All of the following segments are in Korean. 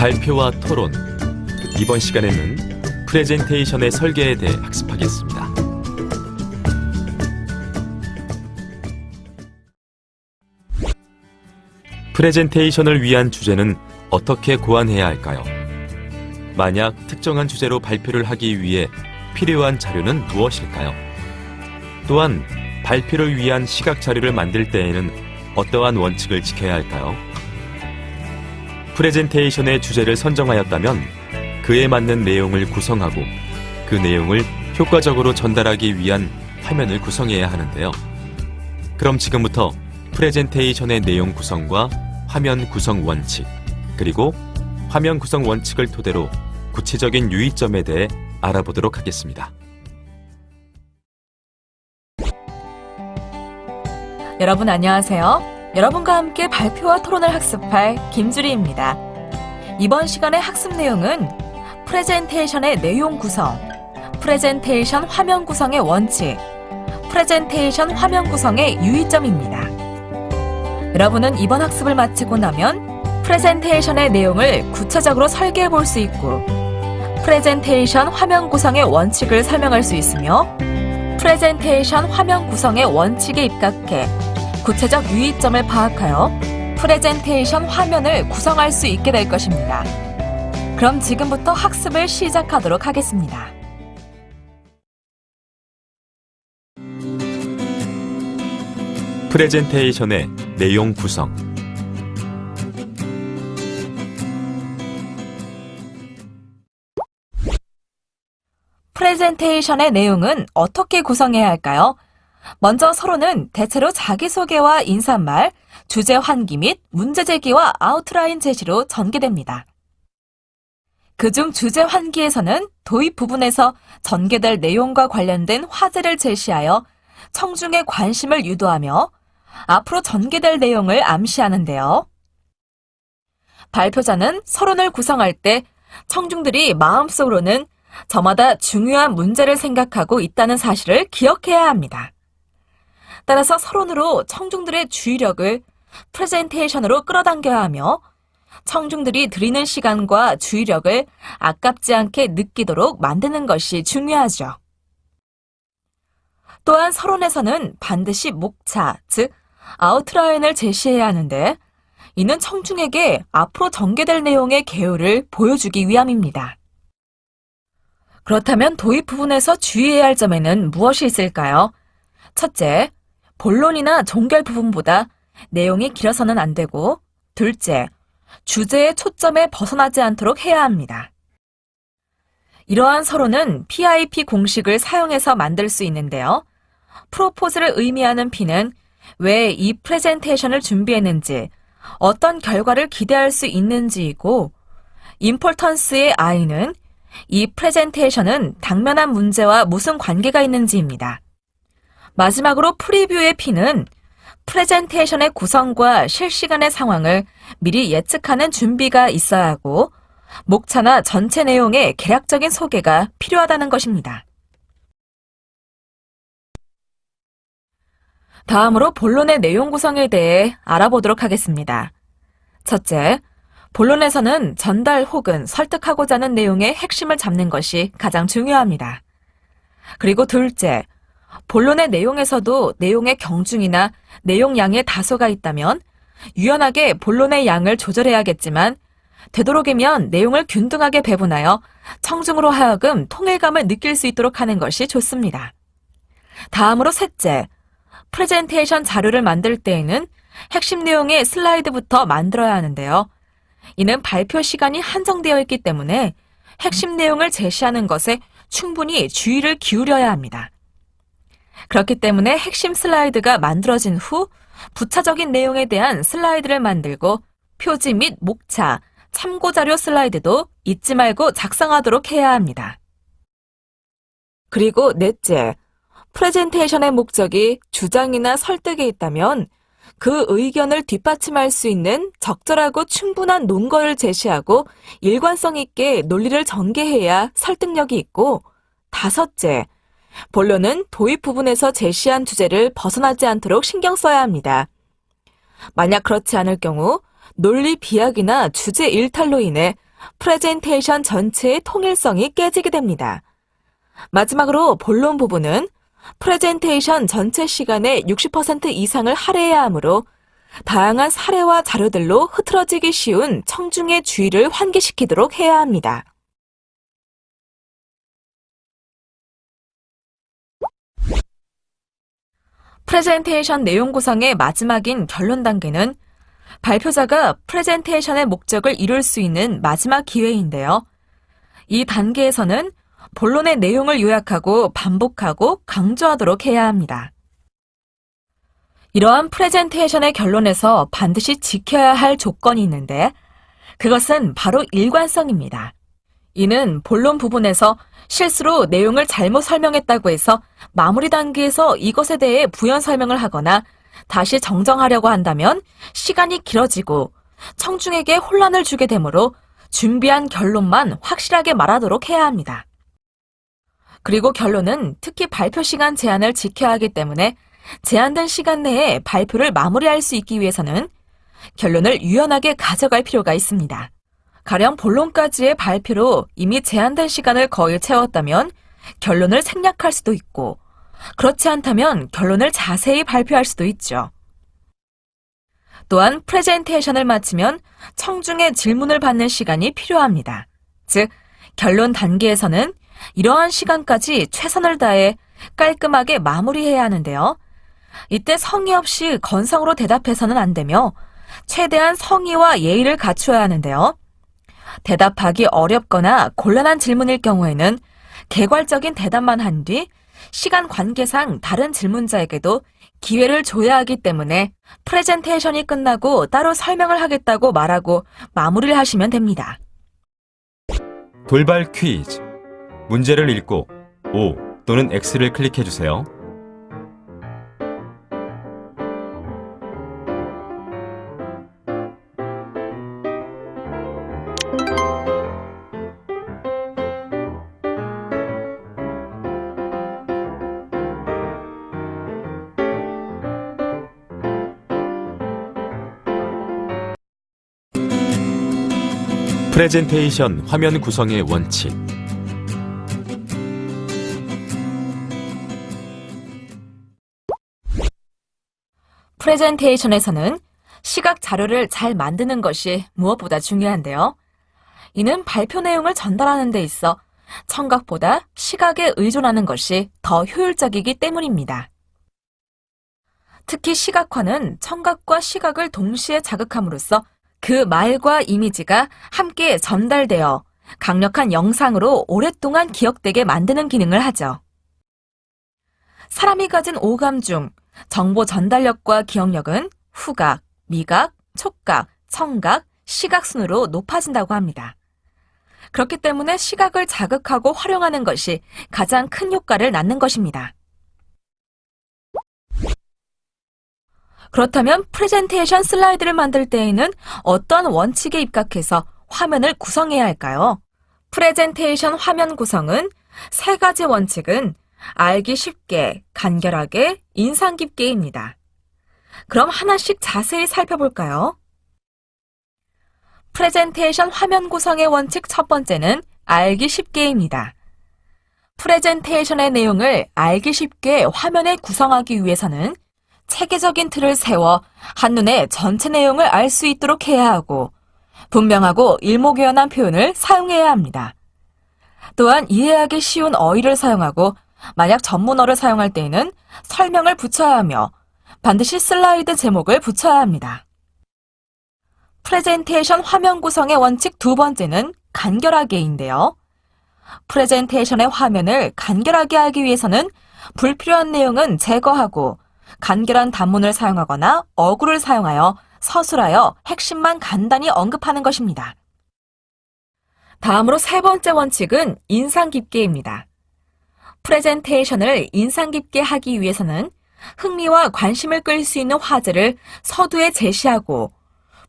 발표와 토론. 이번 시간에는 프레젠테이션의 설계에 대해 학습하겠습니다. 프레젠테이션을 위한 주제는 어떻게 고안해야 할까요? 만약 특정한 주제로 발표를 하기 위해 필요한 자료는 무엇일까요? 또한 발표를 위한 시각 자료를 만들 때에는 어떠한 원칙을 지켜야 할까요? 프레젠테이션의 주제를 선정하였다면 그에 맞는 내용을 구성하고 그 내용을 효과적으로 전달하기 위한 화면을 구성해야 하는데요. 그럼 지금부터 프레젠테이션의 내용 구성과 화면 구성 원칙, 그리고 화면 구성 원칙을 토대로 구체적인 유의점에 대해 알아보도록 하겠습니다. 여러분 안녕하세요. 여러분과 함께 발표와 토론을 학습할 김주리입니다. 이번 시간의 학습 내용은 프레젠테이션의 내용 구성, 프레젠테이션 화면 구성의 원칙, 프레젠테이션 화면 구성의 유의점입니다. 여러분은 이번 학습을 마치고 나면 프레젠테이션의 내용을 구체적으로 설계해 볼 수 있고, 프레젠테이션 화면 구성의 원칙을 설명할 수 있으며, 프레젠테이션 화면 구성의 원칙에 입각해 구체적 유의점을 파악하여 프레젠테이션 화면을 구성할 수 있게 될 것입니다. 그럼 지금부터 학습을 시작하도록 하겠습니다. 프레젠테이션의 내용 구성. 프레젠테이션의 내용은 어떻게 구성해야 할까요? 먼저 서로는 대체로 자기소개와 인사말, 주제 환기 및 문제 제기와 아웃라인 제시로 전개됩니다. 그중 주제 환기에서는 도입 부분에서 전개될 내용과 관련된 화제를 제시하여 청중의 관심을 유도하며 앞으로 전개될 내용을 암시하는데요. 발표자는 서론을 구성할 때 청중들이 마음속으로는 저마다 중요한 문제를 생각하고 있다는 사실을 기억해야 합니다. 따라서 서론으로 청중들의 주의력을 프레젠테이션으로 끌어당겨야 하며 청중들이 드리는 시간과 주의력을 아깝지 않게 느끼도록 만드는 것이 중요하죠. 또한 서론에서는 반드시 목차, 즉 아웃라인을 제시해야 하는데 이는 청중에게 앞으로 전개될 내용의 개요를 보여주기 위함입니다. 그렇다면 도입 부분에서 주의해야 할 점에는 무엇이 있을까요? 첫째, 본론이나 종결 부분보다 내용이 길어서는 안 되고, 둘째, 주제의 초점에 벗어나지 않도록 해야 합니다. 이러한 서론은 PIP 공식을 사용해서 만들 수 있는데요. 프로포즈를 의미하는 P는 왜 이 프레젠테이션을 준비했는지, 어떤 결과를 기대할 수 있는지이고, 임폴턴스의 I는 이 프레젠테이션은 당면한 문제와 무슨 관계가 있는지입니다. 마지막으로 프리뷰의 P는 프레젠테이션의 구성과 실시간의 상황을 미리 예측하는 준비가 있어야 하고 목차나 전체 내용의 개략적인 소개가 필요하다는 것입니다. 다음으로 본론의 내용 구성에 대해 알아보도록 하겠습니다. 첫째, 본론에서는 전달 혹은 설득하고자 하는 내용의 핵심을 잡는 것이 가장 중요합니다. 그리고 둘째, 본론의 내용에서도 내용의 경중이나 내용 양의 다소가 있다면 유연하게 본론의 양을 조절해야겠지만 되도록이면 내용을 균등하게 배분하여 청중으로 하여금 통일감을 느낄 수 있도록 하는 것이 좋습니다. 다음으로 셋째, 프레젠테이션 자료를 만들 때에는 핵심 내용의 슬라이드부터 만들어야 하는데요. 이는 발표 시간이 한정되어 있기 때문에 핵심 내용을 제시하는 것에 충분히 주의를 기울여야 합니다. 그렇기 때문에 핵심 슬라이드가 만들어진 후 부차적인 내용에 대한 슬라이드를 만들고 표지 및 목차, 참고자료 슬라이드도 잊지 말고 작성하도록 해야 합니다. 그리고 넷째, 프레젠테이션의 목적이 주장이나 설득에 있다면 그 의견을 뒷받침할 수 있는 적절하고 충분한 논거를 제시하고 일관성 있게 논리를 전개해야 설득력이 있고 다섯째, 본론은 도입 부분에서 제시한 주제를 벗어나지 않도록 신경 써야 합니다. 만약 그렇지 않을 경우 논리 비약이나 주제 일탈로 인해 프레젠테이션 전체의 통일성이 깨지게 됩니다. 마지막으로 본론 부분은 프레젠테이션 전체 시간의 60% 이상을 할애해야 하므로 다양한 사례와 자료들로 흐트러지기 쉬운 청중의 주의를 환기시키도록 해야 합니다. 프레젠테이션 내용 구성의 마지막인 결론 단계는 발표자가 프레젠테이션의 목적을 이룰 수 있는 마지막 기회인데요. 이 단계에서는 본론의 내용을 요약하고 반복하고 강조하도록 해야 합니다. 이러한 프레젠테이션의 결론에서 반드시 지켜야 할 조건이 있는데 그것은 바로 일관성입니다. 이는 본론 부분에서 실수로 내용을 잘못 설명했다고 해서 마무리 단계에서 이것에 대해 부연 설명을 하거나 다시 정정하려고 한다면 시간이 길어지고 청중에게 혼란을 주게 되므로 준비한 결론만 확실하게 말하도록 해야 합니다. 그리고 결론은 특히 발표 시간 제한을 지켜야 하기 때문에 제한된 시간 내에 발표를 마무리할 수 있기 위해서는 결론을 유연하게 가져갈 필요가 있습니다. 가령 본론까지의 발표로 이미 제한된 시간을 거의 채웠다면 결론을 생략할 수도 있고 그렇지 않다면 결론을 자세히 발표할 수도 있죠. 또한 프레젠테이션을 마치면 청중의 질문을 받는 시간이 필요합니다. 즉, 결론 단계에서는 이러한 시간까지 최선을 다해 깔끔하게 마무리해야 하는데요. 이때 성의 없이 건성으로 대답해서는 안 되며 최대한 성의와 예의를 갖추어야 하는데요. 대답하기 어렵거나 곤란한 질문일 경우에는 개괄적인 대답만 한 뒤 시간 관계상 다른 질문자에게도 기회를 줘야 하기 때문에 프레젠테이션이 끝나고 따로 설명을 하겠다고 말하고 마무리를 하시면 됩니다. 돌발 퀴즈. 문제를 읽고 O 또는 X를 클릭해 주세요. 프레젠테이션 화면 구성의 원칙. 프레젠테이션에서는 시각 자료를 잘 만드는 것이 무엇보다 중요한데요. 이는 발표 내용을 전달하는 데 있어 청각보다 시각에 의존하는 것이 더 효율적이기 때문입니다. 특히 시각화는 청각과 시각을 동시에 자극함으로써 그 말과 이미지가 함께 전달되어 강력한 영상으로 오랫동안 기억되게 만드는 기능을 하죠. 사람이 가진 오감 중 정보 전달력과 기억력은 후각, 미각, 촉각, 청각, 시각 순으로 높아진다고 합니다. 그렇기 때문에 시각을 자극하고 활용하는 것이 가장 큰 효과를 낳는 것입니다. 그렇다면 프레젠테이션 슬라이드를 만들 때에는 어떤 원칙에 입각해서 화면을 구성해야 할까요? 프레젠테이션 화면 구성은 세 가지 원칙은 알기 쉽게, 간결하게, 인상 깊게입니다. 그럼 하나씩 자세히 살펴볼까요? 프레젠테이션 화면 구성의 원칙 첫 번째는 알기 쉽게입니다. 프레젠테이션의 내용을 알기 쉽게 화면에 구성하기 위해서는 체계적인 틀을 세워 한눈에 전체 내용을 알 수 있도록 해야 하고 분명하고 일목요연한 표현을 사용해야 합니다. 또한 이해하기 쉬운 어휘를 사용하고 만약 전문어를 사용할 때에는 설명을 붙여야 하며 반드시 슬라이드 제목을 붙여야 합니다. 프레젠테이션 화면 구성의 원칙 두 번째는 간결하게인데요. 프레젠테이션의 화면을 간결하게 하기 위해서는 불필요한 내용은 제거하고 간결한 단문을 사용하거나 어구를 사용하여 서술하여 핵심만 간단히 언급하는 것입니다. 다음으로 세 번째 원칙은 인상 깊게입니다. 프레젠테이션을 인상 깊게 하기 위해서는 흥미와 관심을 끌 수 있는 화제를 서두에 제시하고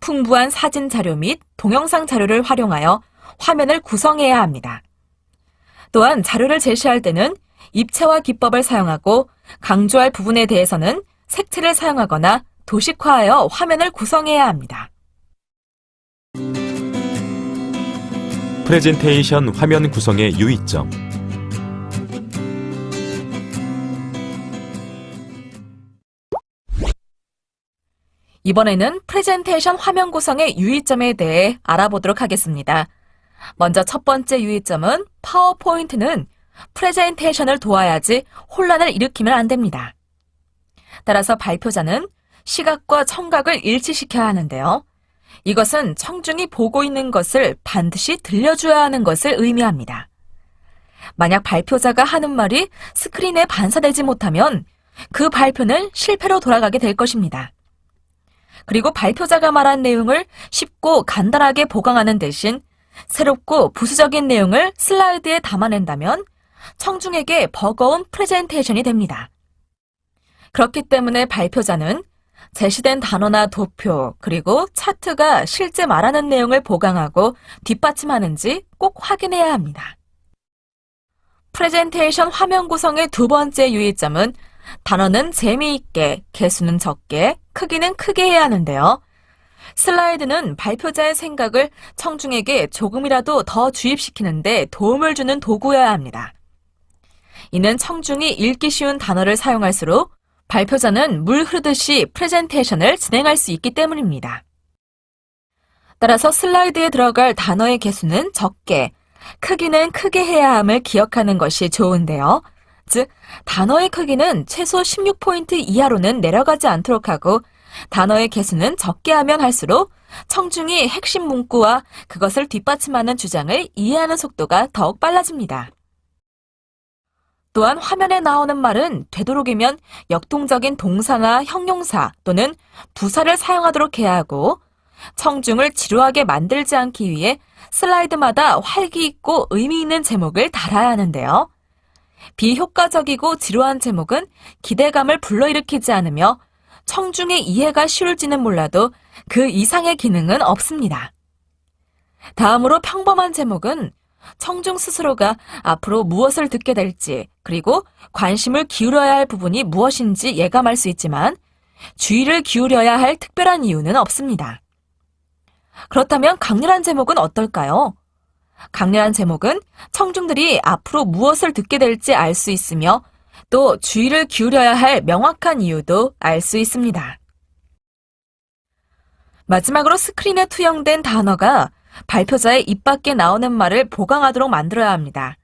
풍부한 사진 자료 및 동영상 자료를 활용하여 화면을 구성해야 합니다. 또한 자료를 제시할 때는 입체화 기법을 사용하고 강조할 부분에 대해서는 색채를 사용하거나 도식화하여 화면을 구성해야 합니다. 프레젠테이션 화면 구성의 유의점. 이번에는 프레젠테이션 화면 구성의 유의점에 대해 알아보도록 하겠습니다. 먼저 첫 번째 유의점은 파워포인트는 프레젠테이션을 도와야지 혼란을 일으키면 안 됩니다. 따라서 발표자는 시각과 청각을 일치시켜야 하는데요. 이것은 청중이 보고 있는 것을 반드시 들려줘야 하는 것을 의미합니다. 만약 발표자가 하는 말이 스크린에 반사되지 못하면 그 발표는 실패로 돌아가게 될 것입니다. 그리고 발표자가 말한 내용을 쉽고 간단하게 보강하는 대신 새롭고 부수적인 내용을 슬라이드에 담아낸다면 청중에게 버거운 프레젠테이션이 됩니다. 그렇기 때문에 발표자는 제시된 단어나 도표, 그리고 차트가 실제 말하는 내용을 보강하고 뒷받침하는지 꼭 확인해야 합니다. 프레젠테이션 화면 구성의 두 번째 유의점은 단어는 재미있게, 개수는 적게, 크기는 크게 해야 하는데요. 슬라이드는 발표자의 생각을 청중에게 조금이라도 더 주입시키는데 도움을 주는 도구여야 합니다. 이는 청중이 읽기 쉬운 단어를 사용할수록 발표자는 물 흐르듯이 프레젠테이션을 진행할 수 있기 때문입니다. 따라서 슬라이드에 들어갈 단어의 개수는 적게, 크기는 크게 해야 함을 기억하는 것이 좋은데요. 즉, 단어의 크기는 최소 16포인트 이하로는 내려가지 않도록 하고, 단어의 개수는 적게 하면 할수록 청중이 핵심 문구와 그것을 뒷받침하는 주장을 이해하는 속도가 더욱 빨라집니다. 또한 화면에 나오는 말은 되도록이면 역동적인 동사나 형용사 또는 부사를 사용하도록 해야 하고 청중을 지루하게 만들지 않기 위해 슬라이드마다 활기 있고 의미 있는 제목을 달아야 하는데요. 비효과적이고 지루한 제목은 기대감을 불러일으키지 않으며 청중의 이해가 쉬울지는 몰라도 그 이상의 기능은 없습니다. 다음으로 평범한 제목은 청중 스스로가 앞으로 무엇을 듣게 될지, 그리고 관심을 기울여야 할 부분이 무엇인지 예감할 수 있지만, 주의를 기울여야 할 특별한 이유는 없습니다. 그렇다면 강렬한 제목은 어떨까요? 강렬한 제목은 청중들이 앞으로 무엇을 듣게 될지 알 수 있으며, 또 주의를 기울여야 할 명확한 이유도 알 수 있습니다. 마지막으로 스크린에 투영된 단어가 발표자의 입 밖에 나오는 말을 보강하도록 만들어야 합니다.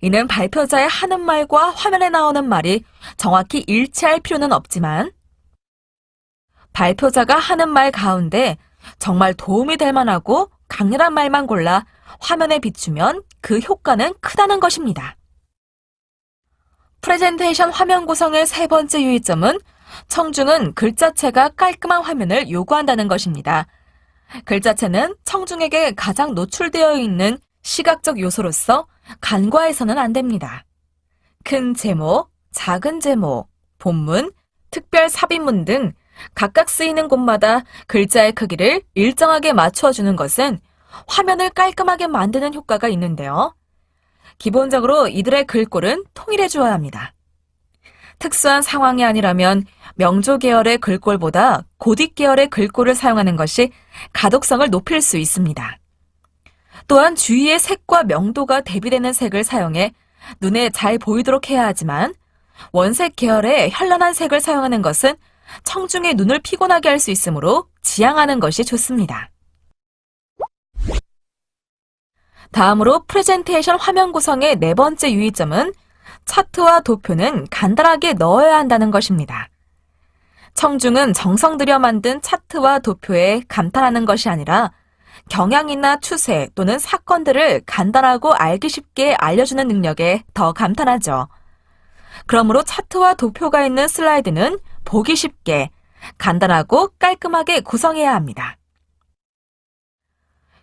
이는 발표자의 하는 말과 화면에 나오는 말이 정확히 일치할 필요는 없지만 발표자가 하는 말 가운데 정말 도움이 될 만하고 강렬한 말만 골라 화면에 비추면 그 효과는 크다는 것입니다. 프레젠테이션 화면 구성의 세 번째 유의점은 청중은 글자체가 깔끔한 화면을 요구한다는 것입니다. 글자체는 청중에게 가장 노출되어 있는 시각적 요소로서 간과해서는 안 됩니다. 큰 제목, 작은 제목, 본문, 특별 삽입문 등 각각 쓰이는 곳마다 글자의 크기를 일정하게 맞춰주는 것은 화면을 깔끔하게 만드는 효과가 있는데요. 기본적으로 이들의 글꼴은 통일해 주어야 합니다. 특수한 상황이 아니라면 명조 계열의 글꼴보다 고딕 계열의 글꼴을 사용하는 것이 가독성을 높일 수 있습니다. 또한 주위의 색과 명도가 대비되는 색을 사용해 눈에 잘 보이도록 해야 하지만 원색 계열의 현란한 색을 사용하는 것은 청중의 눈을 피곤하게 할 수 있으므로 지양하는 것이 좋습니다. 다음으로 프레젠테이션 화면 구성의 네 번째 유의점은 차트와 도표는 간단하게 넣어야 한다는 것입니다. 청중은 정성 들여 만든 차트와 도표에 감탄하는 것이 아니라 경향이나 추세 또는 사건들을 간단하고 알기 쉽게 알려주는 능력에 더 감탄하죠. 그러므로 차트와 도표가 있는 슬라이드는 보기 쉽게, 간단하고 깔끔하게 구성해야 합니다.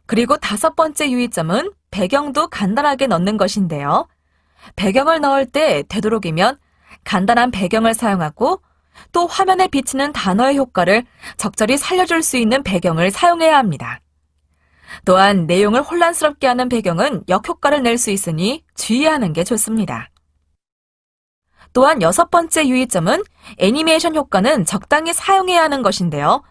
그리고 다섯 번째 유의점은 배경도 간단하게 넣는 것인데요. 배경을 넣을 때 되도록이면 간단한 배경을 사용하고 또 화면에 비치는 단어의 효과를 적절히 살려줄 수 있는 배경을 사용해야 합니다. 또한 내용을 혼란스럽게 하는 배경은 역효과를 낼 수 있으니 주의하는 게 좋습니다. 또한 여섯 번째 유의점은 애니메이션 효과는 적당히 사용해야 하는 것인데요.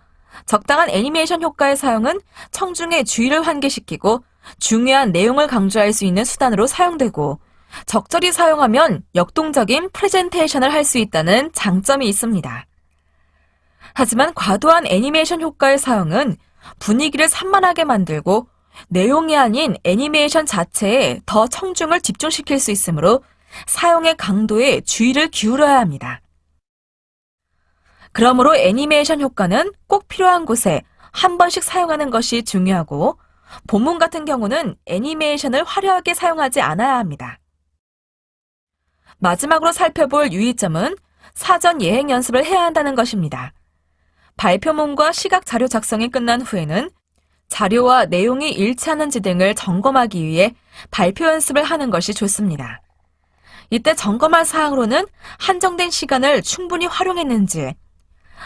적당한 애니메이션 효과의 사용은 청중의 주의를 환기시키고 중요한 내용을 강조할 수 있는 수단으로 사용되고 적절히 사용하면 역동적인 프레젠테이션을 할 수 있다는 장점이 있습니다. 하지만 과도한 애니메이션 효과의 사용은 분위기를 산만하게 만들고 내용이 아닌 애니메이션 자체에 더 청중을 집중시킬 수 있으므로 사용의 강도에 주의를 기울여야 합니다. 그러므로 애니메이션 효과는 꼭 필요한 곳에 한 번씩 사용하는 것이 중요하고 본문 같은 경우는 애니메이션을 화려하게 사용하지 않아야 합니다. 마지막으로 살펴볼 유의점은 사전 예행 연습을 해야 한다는 것입니다. 발표문과 시각 자료 작성이 끝난 후에는 자료와 내용이 일치하는지 등을 점검하기 위해 발표 연습을 하는 것이 좋습니다. 이때 점검할 사항으로는 한정된 시간을 충분히 활용했는지,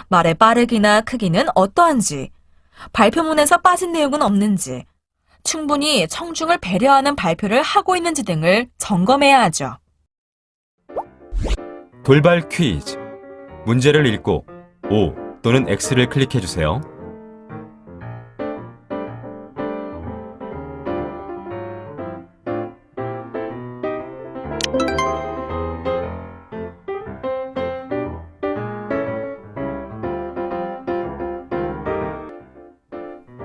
말의 빠르기나 크기는 어떠한지, 발표문에서 빠진 내용은 없는지, 충분히 청중을 배려하는 발표를 하고 있는지 등을 점검해야 하죠. 돌발 퀴즈. 문제를 읽고 O 또는 X를 클릭해 주세요.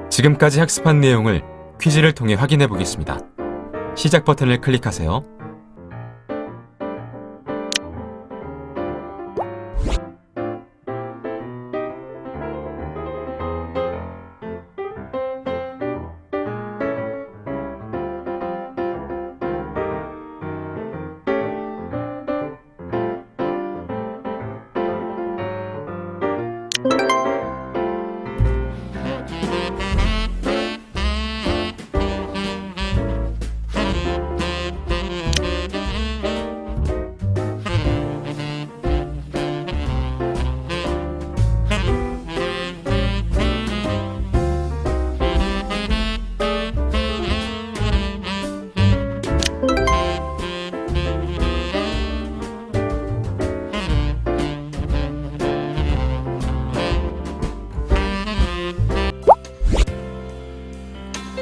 지금까지 학습한 내용을 퀴즈를 통해 확인해 보겠습니다. 시작 버튼을 클릭하세요.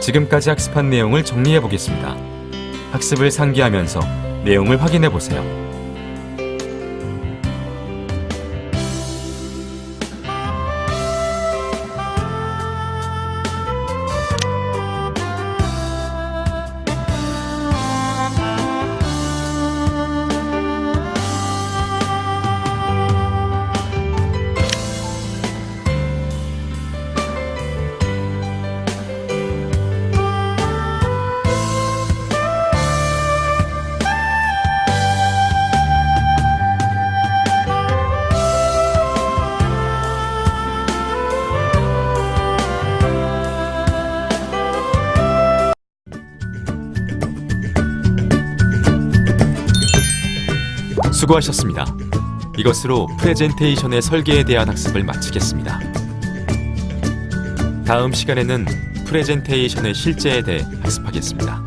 지금까지 학습한 내용을 정리해 보겠습니다. 학습을 상기하면서 내용을 확인해 보세요. 수고하셨습니다. 이것으로 프레젠테이션의 설계에 대한 학습을 마치겠습니다. 다음 시간에는 프레젠테이션의 실제에 대해 학습하겠습니다.